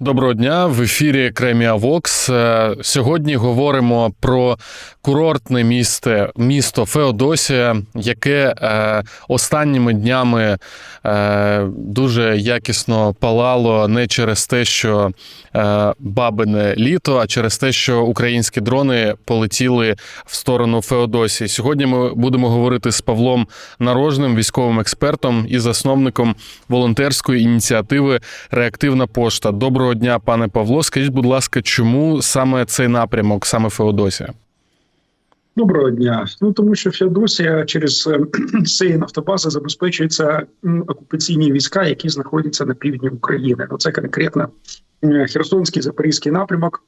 Доброго дня в ефірі Кремія Вокс. Е, Сьогодні говоримо про курортне місто, місто Феодосія, яке е, останніми днями е, дуже якісно палало не через те, що бабине літо, а через те, що українські дрони полетіли в сторону Феодосії. Сьогодні ми будемо говорити з Павлом Нарожним, військовим експертом і засновником волонтерської ініціативи Реактивна пошта. Доброго дня, пане Павло. Скажіть, будь ласка, чому саме цей напрямок, саме Феодосія? Доброго дня. Ну тому що Феодосія через е, цієї нафтобази забезпечується окупаційні війська, які знаходяться на півдні України. Ну це конкретно е, Херсонський Запорізький напрямок.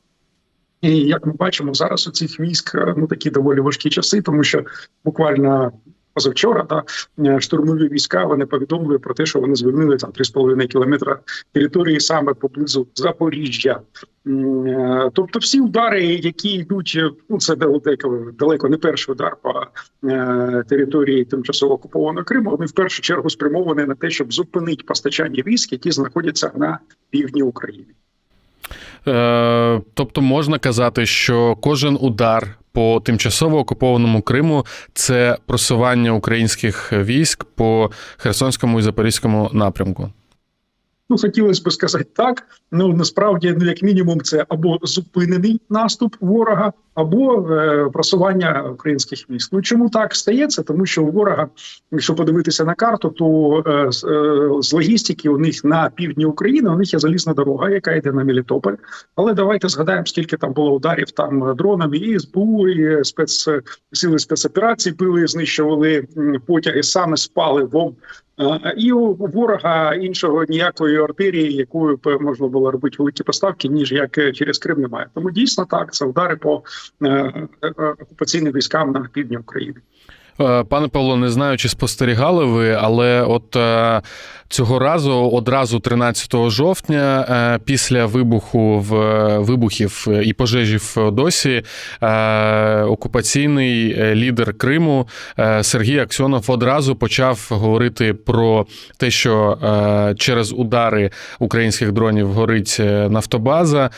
І як ми бачимо, зараз у цих військ е, ну такі доволі важкі часи, тому що буквально позавчора да, е, штурмові війська вони повідомили про те, що вони звільнили там 3,5 кілометра території саме поблизу Запоріжжя. Е, Тобто, всі удари, які йдуть, е, ну це далеко далеко не перший удар по території тимчасово окупованого Криму. Вони в першу чергу спрямовані на те, щоб зупинити постачання військ, які знаходяться на півдні України. Е, тобто можна казати, що кожен удар по тимчасово окупованому Криму це просування українських військ по Херсонському і Запорізькому напрямку. Ну, хотілося б сказати так. Ну насправді, ну як мінімум, це або зупинений наступ ворога, або е, просування українських військ. Ну чому так стається? Тому що у ворога, якщо подивитися на карту, то е, е, з логістики у них на півдні України у них є залізна дорога, яка йде на Мелітополь. Але давайте згадаємо, скільки там було ударів там дронами, і СБУ, і спец сили спецоперацій били, знищували потяги, саме з паливом. І у ворога іншого ніякої артерії, якою можна було робити великі поставки, ніж як е, через Крим немає. Тому дійсно так це удари по е, е, окупаційним військам на півдні України. Е, Пане Павло, не знаю, чи спостерігали ви, але от е, цього разу, одразу 13 жовтня, е, після вибуху в вибухів і пожежі в Феодосії, окупаційний лідер Криму Сергій Аксьонов одразу почав говорити про те, що через удари українських дронів горить нафтобаза.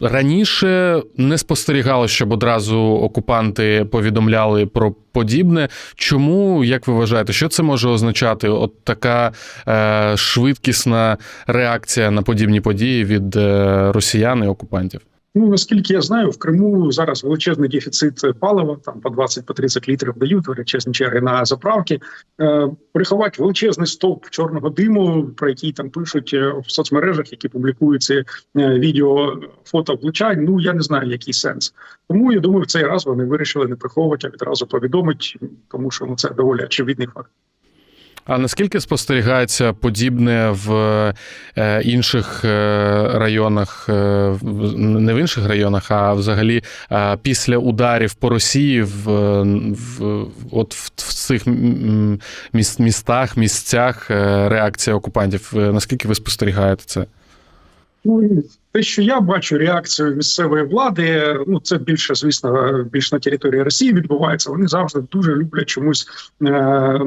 Раніше не спостерігало, щоб одразу окупанти повідомляли про подібне. Чому, як ви вважаєте, що це може означати? От така е, швидкісна реакція на подібні події від е, росіян і окупантів? Ну наскільки я знаю, в Криму зараз величезний дефіцит палива, там по 20 по 30 літрів дають величезні черги на заправки. Е, приховати величезний стовп чорного диму, про який там пишуть е, в соцмережах, які публікуються е, відео, фото влучань. Ну я не знаю, який сенс. Тому я думаю, в цей раз вони вирішили не приховувати, а відразу повідомить, тому що ну це доволі очевидний факт. А наскільки спостерігається подібне в е, інших е, районах, е, не в інших районах, а взагалі після ударів по Росії в, в от в, в цих містах, місцях реакція окупантів? Наскільки ви спостерігаєте це? Те, що я бачу реакцію місцевої влади, ну це більше, звісно, більш на території Росії відбувається. Вони завжди дуже люблять чомусь е,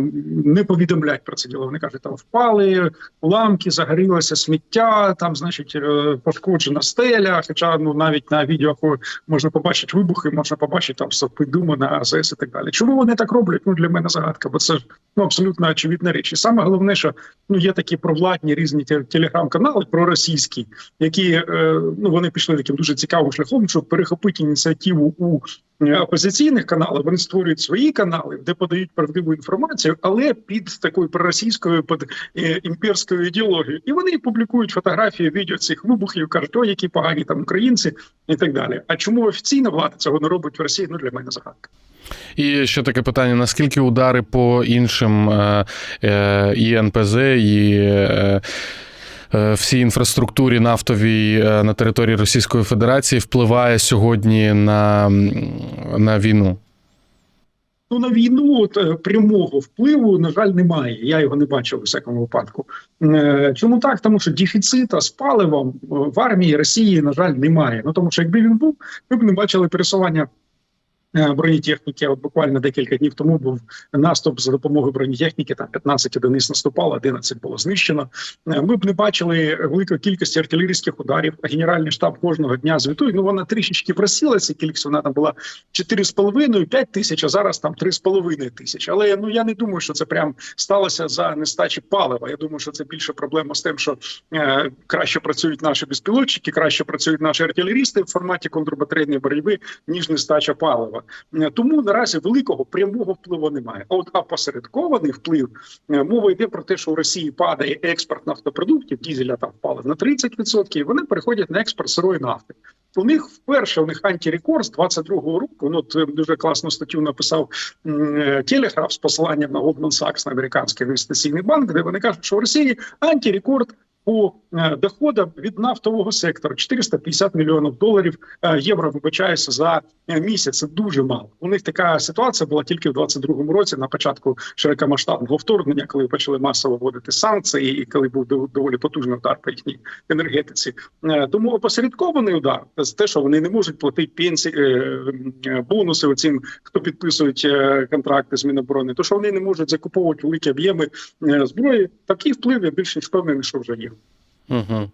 не повідомлять про це діло. Вони кажуть, там впали уламки, загорілося сміття, там, значить, е, пошкоджена стеля. Хоча ну навіть на відео можна побачити вибухи, можна побачити там стовпи думу на АЗС і так далі. Чому вони так роблять? Ну для мене загадка, бо це ж ну абсолютно очевидна річ. І саме головне, що ну є такі провладні різні телеграм-канали проросійські, які е, ну вони пішли таким дуже цікавим шляхом, щоб перехопити ініціативу у е, опозиційних каналах. Вони створюють свої канали, де подають правдиву інформацію, але під такою проросійською під е, імперською ідеологією. І вони публікують фотографії, відео цих вибухів, кажуть, о, які погані там українці і так далі. А чому офіційна влада цього не робить в Росії? Ну для мене загадка. І ще таке питання: наскільки удари по іншим е, е, і НПЗ, і е, е, всій інфраструктурі нафтовій е, на території Російської Федерації впливає сьогодні на, на війну? Ну на війну от, е, прямого впливу, на жаль, немає. Я його не бачив у всякому випадку. Е, Чому так? Тому що дефіцита з паливом е, в армії Росії, на жаль, немає. Ну тому що якби він був, ми б не бачили пересування е, бронетехніки. От буквально декілька днів тому був наступ за допомогою бронетехніки. Там 15 одиниць наступало, 11 було знищено. Е, Ми б не бачили великої кількості артилерійських ударів. Генеральний штаб кожного дня звітує. Ну вона трішечки просілася. Кількість вона там була 4,5-5 тисяч, а зараз там 3,5 тисяч. Але ну я не думаю, що це прям сталося за нестачі палива. Я думаю, що це більше проблема з тим, що е, краще працюють наші безпілотчики, краще працюють наші артилерісти в форматі контрбатарейної боротьби, ніж нестача палива. Е, Тому наразі великого прямого впливу немає. А от опосередкований вплив е, мова йде про те, що у Росії падає експорт нафтопродуктів, дізеля там впали на 30%, і вони переходять на експорт сирої нафти. У них вперше у них антирекорд з 22-го року. Ну от е, дуже класну статтю написав Телеграф з посиланням на Goldman Sachs, на американський інвестиційний банк, де вони кажуть, що в Росії антирекорд по е, доходам від нафтового сектору 450 мільйонів доларів е, євро. Вибачаюся за е, місяць. Дуже мало. У них така ситуація була тільки в 22-му році, на початку широкомасштабного вторгнення, коли почали масово вводити санкції, і коли був доволі потужний удар по їхній енергетиці. Тому опосередкований удар це те, що вони не можуть платити пенсії бонуси оцим, хто підписують контракти з Міноборони, то що вони не можуть закуповувати великі об'єми зброї. Такий вплив я більш ніж впевнений, що вже є. Угу.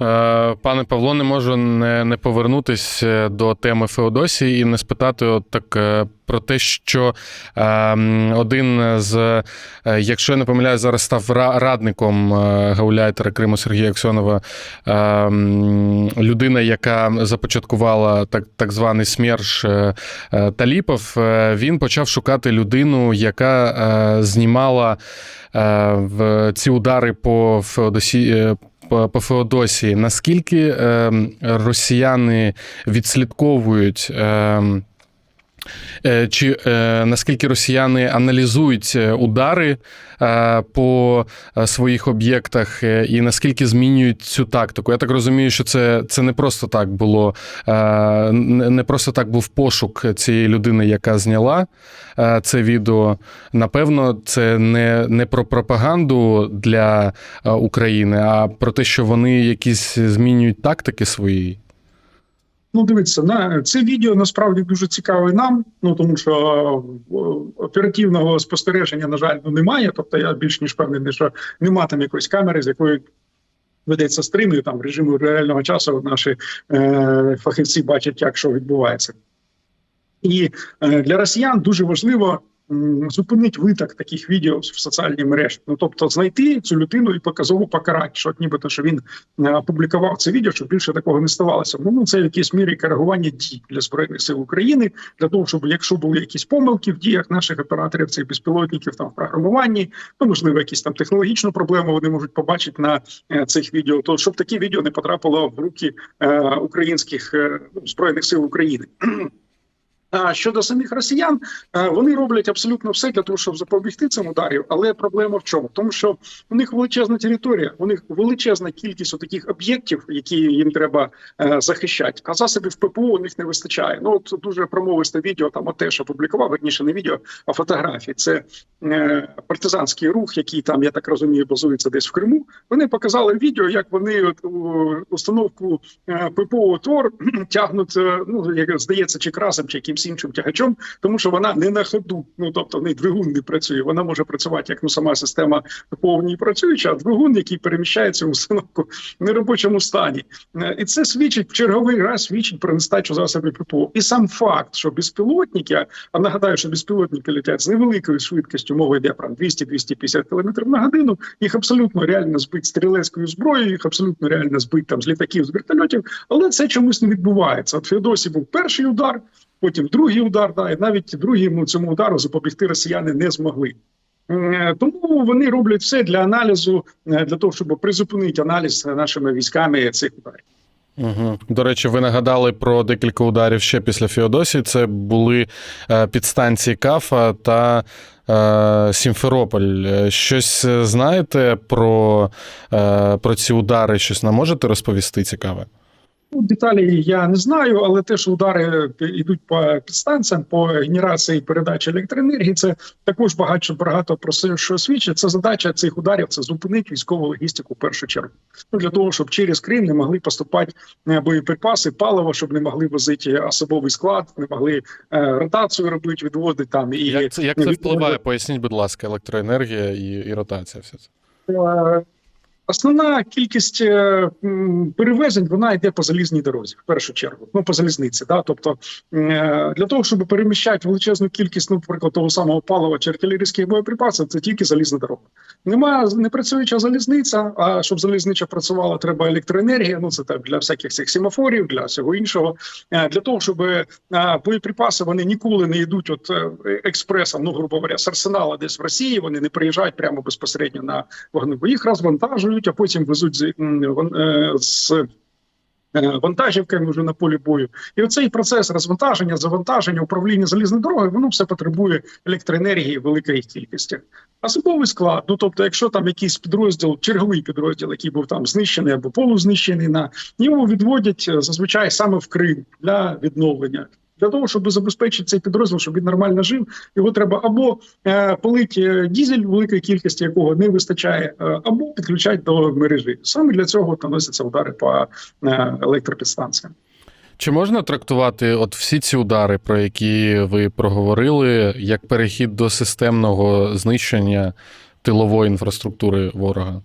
Е, Пане Павло, не можу не, не повернутися до теми Феодосії і не спитати от так е, про те, що е, один з, е, якщо я не помиляю, зараз став радником е, гауляйтера Криму Сергія Аксьонова, е, людина, яка започаткувала так, так званий СМЕРШ е, е, Таліпов, е, він почав шукати людину, яка е, знімала е, в ці удари по Феодосії. По Феодосії. Наскільки е, росіяни відслідковують? Е, чи е, наскільки росіяни аналізують е, удари по своїх об'єктах, і наскільки змінюють цю тактику? Я так розумію, що це, це не просто так було, не просто так був пошук цієї людини, яка зняла це відео. Напевно, це не, не про пропаганду для України, а про те, що вони якісь змінюють тактики свої. Ну, дивіться, на це відео насправді дуже цікаве нам. Ну тому що е, оперативного спостереження, на жаль, ну, немає. Тобто я більш ніж впевнений, що нема там якоїсь камери, з якої ведеться стрим, і там в режимі реального часу наші е, фахівці бачать, як що відбувається. І е, для росіян дуже важливо м, зупинити виток таких відео в соціальні мережі. Ну тобто знайти цю людину і показово покарати, що нібито що він е, опублікував це відео, щоб більше такого не ставалося. Ну це в якійсь мірі коригування дій для збройних сил України для того, щоб якщо були якісь помилки в діях наших операторів, цих безпілотників там в програмуванні, ну можливо, якісь там технологічну проблему вони можуть побачити на е, цих відео, то щоб такі відео не потрапило в руки е, українських е, ну, збройних сил України. А щодо самих росіян, е, вони роблять абсолютно все для того, щоб запобігти цим ударів. Але проблема в чому? Тому що у них величезна територія, у них величезна кількість таких об'єктів, які їм треба е, захищати. А засобів ППО у них не вистачає. Ну от дуже промовисте відео там теж опублікував, верніше не відео, а фотографії. Це е, партизанський рух, який там, я так розумію, базується десь в Криму. Вони показали відео, як вони установку ППО ТОР тягнуть, ну як здається, чи красом, чи якимсь іншим тягачом, тому що вона не на ходу. Ну тобто в неї двигун не працює. Вона може працювати як ну сама система ППО в ній працююча, а двигун, який переміщається в установку в неробочому стані. Е, І це свідчить в черговий раз свідчить про нестачу засобів ППО. І сам факт, що безпілотники, а нагадаю, що безпілотники летять з невеликою швидкістю, мова йде про 200-250 км на годину. Їх абсолютно реально збити стрілецькою зброєю, їх абсолютно реально збити там з літаків, з вертольотів, але це чомусь не відбувається. От Феодосі був перший удар, потім другий удар, да, і навіть другому цьому удару запобігти росіяни не змогли. Е, Тому вони роблять все для аналізу, е, для того, щоб призупинити аналіз нашими військами цих ударів. Угу. До речі, ви нагадали про декілька ударів ще після Феодосії. Це були е, підстанції Кафа та е, Сімферополь. Щось знаєте про, е, про ці удари? Щось нам можете розповісти цікаве? Ну, Деталі я не знаю, але те, що удари йдуть по підстанціям, по генерації передачі електроенергії, це також багато багато про це, що свідчить. Це задача цих ударів це зупинити військову логістику в першу чергу. Ну для того, щоб через Крим не могли поступати е, боєприпаси, паливо, щоб не могли возити особовий склад, не могли е, ротацію робити, відводити там і Як це, як це впливає? Поясніть, будь ласка, електроенергія і, і ротація. Все це. Основна кількість е, перевезень вона йде по залізній дорозі, в першу чергу. Ну по залізниці. Да? Тобто е, для того, щоб переміщати величезну кількість, ну, наприклад, того самого палива чи артилерійських боєприпасів, це тільки залізна дорога. Немає не працююча залізниця. А щоб залізнича працювала, треба електроенергія. Ну це так для всяких цих семафорів, для всього іншого. Е, Для того, щоб боєприпаси вони ніколи не йдуть от експресом, ну грубо говоря, з арсенала десь в Росії. Вони не приїжджають прямо безпосередньо на вогневу. Їх розвантажують, а потім везуть з, е, з е, вантажівками вже на полі бою. І оцей процес розвантаження, завантаження, управління залізною дорогою, воно все потребує електроенергії в великій кількості. Особовий склад, ну тобто, якщо там якийсь підрозділ, черговий підрозділ, який був там знищений або полузнищений, на його відводять е, зазвичай саме в Крим для відновлення. Для того, щоб забезпечити цей підрозділ, щоб він нормально жив, його треба або е, полити е, дізель, великої кількості якого не вистачає, е, або підключати до мережі. Саме для цього наносяться удари по е, електропідстанціям. Чи можна трактувати от всі ці удари, про які ви проговорили, як перехід до системного знищення тилової інфраструктури ворога?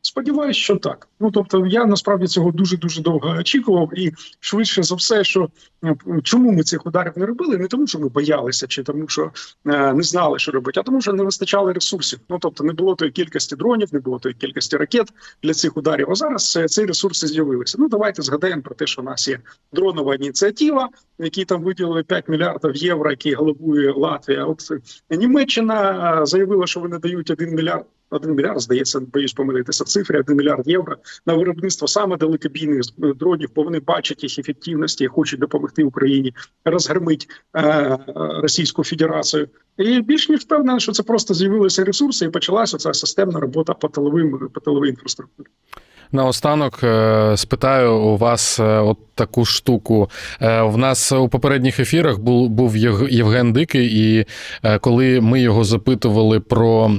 Сподіваюсь, що так. Ну тобто, я насправді цього дуже дуже довго очікував, і швидше за все, що е, чому ми цих ударів не робили, не тому, що ми боялися, чи тому, що е, не знали, що робити, а тому, що не вистачало ресурсів. Ну тобто, не було тої кількості дронів, не було тої кількості ракет для цих ударів. А зараз е, ці ресурси з'явилися. Ну давайте згадаємо про те, що у нас є дронова ініціатива, які там виділили 5 мільярдів євро, які головує Латвія. От е, Німеччина е, заявила, що вони дають 1 мільярд. 1 мільярд, здається, боюсь помилитися в цифрі, 1 мільярд євро на виробництво саме далекобійних дронів, бо вони бачать їх ефективності і хочуть допомогти Україні розгромити е, е, Російську Федерацію. І більш ніж впевнений, що це просто з'явилися ресурси, і почалася ця системна робота по тиловим по тиловій інфраструктурі. Наостанок е, спитаю у вас е, от таку штуку. В нас у попередніх ефірах був, був Єв- Євген Дикий, і коли ми його запитували про.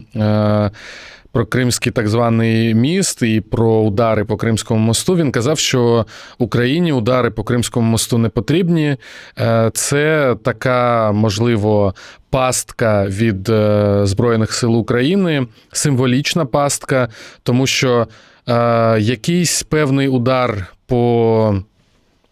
Про кримський так званий міст і про удари по Кримському мосту. Він казав, що Україні удари по Кримському мосту не потрібні. Е, Це така, можливо, пастка від е, Збройних сил України, символічна пастка, тому що е, якийсь певний удар по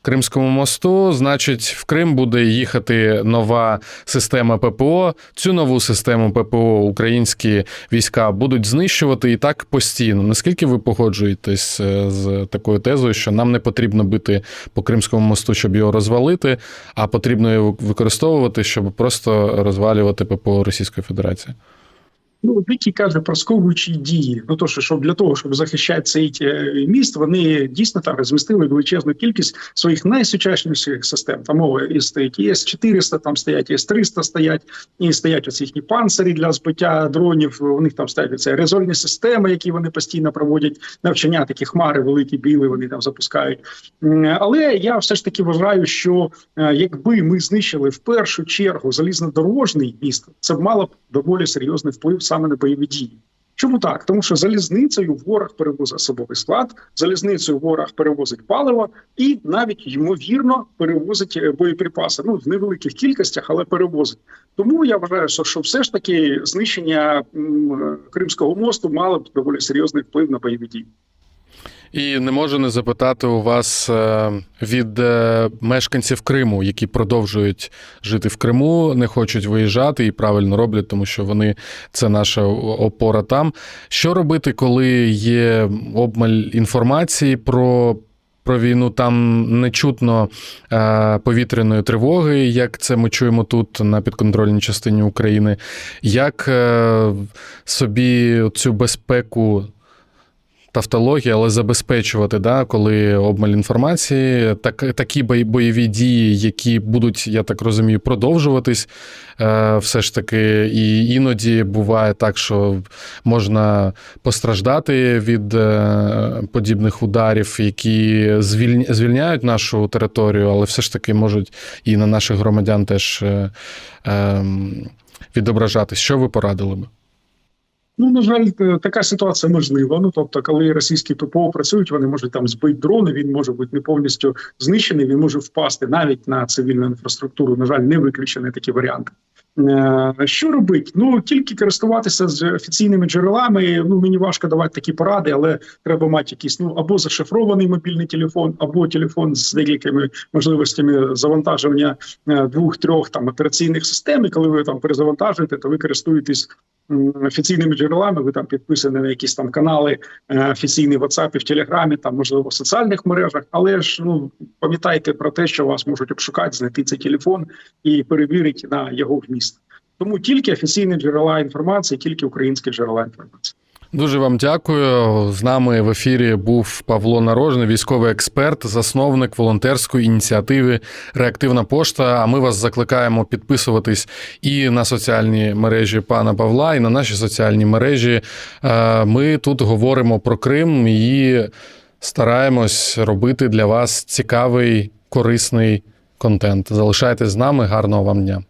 Кримському мосту, значить, в Крим буде їхати нова система ППО. Цю нову систему ППО українські війська будуть знищувати і так постійно. Наскільки ви погоджуєтесь е, з такою тезою, що нам не потрібно бити по Кримському мосту, щоб його розвалити, а потрібно його використовувати, щоб просто розвалювати ППО Російської Федерації? Ну, Дикі каже про сковуючі дії. Ну то що щоб для того, щоб захищати цей е, міст, вони дійсно там розмістили величезну кількість своїх найсучасніших систем. Там мова і стоїть і С-400, там стоять і С-300 стоять, і стоять оці їхні панцирі для збиття дронів. У них там стоять це резольні системи, які вони постійно проводять навчання. Такі хмари великі, білі. Вони там запускають. Але я все ж таки вважаю, що е, якби ми знищили в першу чергу залізнодорожний міст, це б мало б доволі серйозний вплив саме на бойові дії. Чому так? Тому що залізницею ворог перевозить особовий склад, залізницею ворог перевозить паливо і навіть ймовірно перевозить е, боєприпаси. Ну в невеликих кількостях, але перевозить. Тому я вважаю, що, все ж таки знищення Кримського мосту мало б доволі серйозний вплив на бойові дії. І не можу не запитати у вас е, від е, мешканців Криму, які продовжують жити в Криму, не хочуть виїжджати і правильно роблять, тому що вони це наша опора там. Що робити, коли є обмаль інформації про. Про війну там не чутно е, повітряної тривоги, як це ми чуємо тут на підконтрольній частині України. Як собі цю безпеку тавтологія, але забезпечувати, да, коли обмаль інформації, так, такі бойові дії, які будуть, я так розумію, продовжуватись. Е, все ж таки, і іноді буває так, що можна постраждати від е, подібних ударів, які звіль- звільняють нашу територію, але все ж таки можуть і на наших громадян теж е, е, відображатись. Що ви порадили би? Ну, на жаль, е, така ситуація можлива. Ну тобто, коли російські ППО працюють, вони можуть там збити дрони. Він може бути не повністю знищений. Він може впасти навіть на цивільну інфраструктуру. На жаль, не виключені такі варіанти. Е, Що робити? Ну тільки користуватися з офіційними джерелами. Ну мені важко давати такі поради, але треба мати якийсь ну або зашифрований мобільний телефон, або телефон з деякими можливостями завантаження е, двох-трьох там операційних систем. І коли ви там перезавантажуєте, то ви користуєтесь офіційними джерелами. Ви там підписані на якісь там канали е, офіційні в WhatsApp, в Телеграмі, там можливо в соціальних мережах. Але ж ну пам'ятайте про те, що вас можуть обшукати, знайти цей телефон і перевірити на його вміст. Тому тільки офіційні джерела інформації, тільки українські джерела інформації. Дуже вам дякую. З нами в ефірі був Павло Нарожний, військовий експерт, засновник волонтерської ініціативи Реактивна пошта. А ми вас закликаємо підписуватись і на соціальні мережі пана Павла, і на наші соціальні мережі. Е, Ми тут говоримо про Крим і стараємось робити для вас цікавий, корисний контент. Залишайтесь з нами. Гарного вам дня.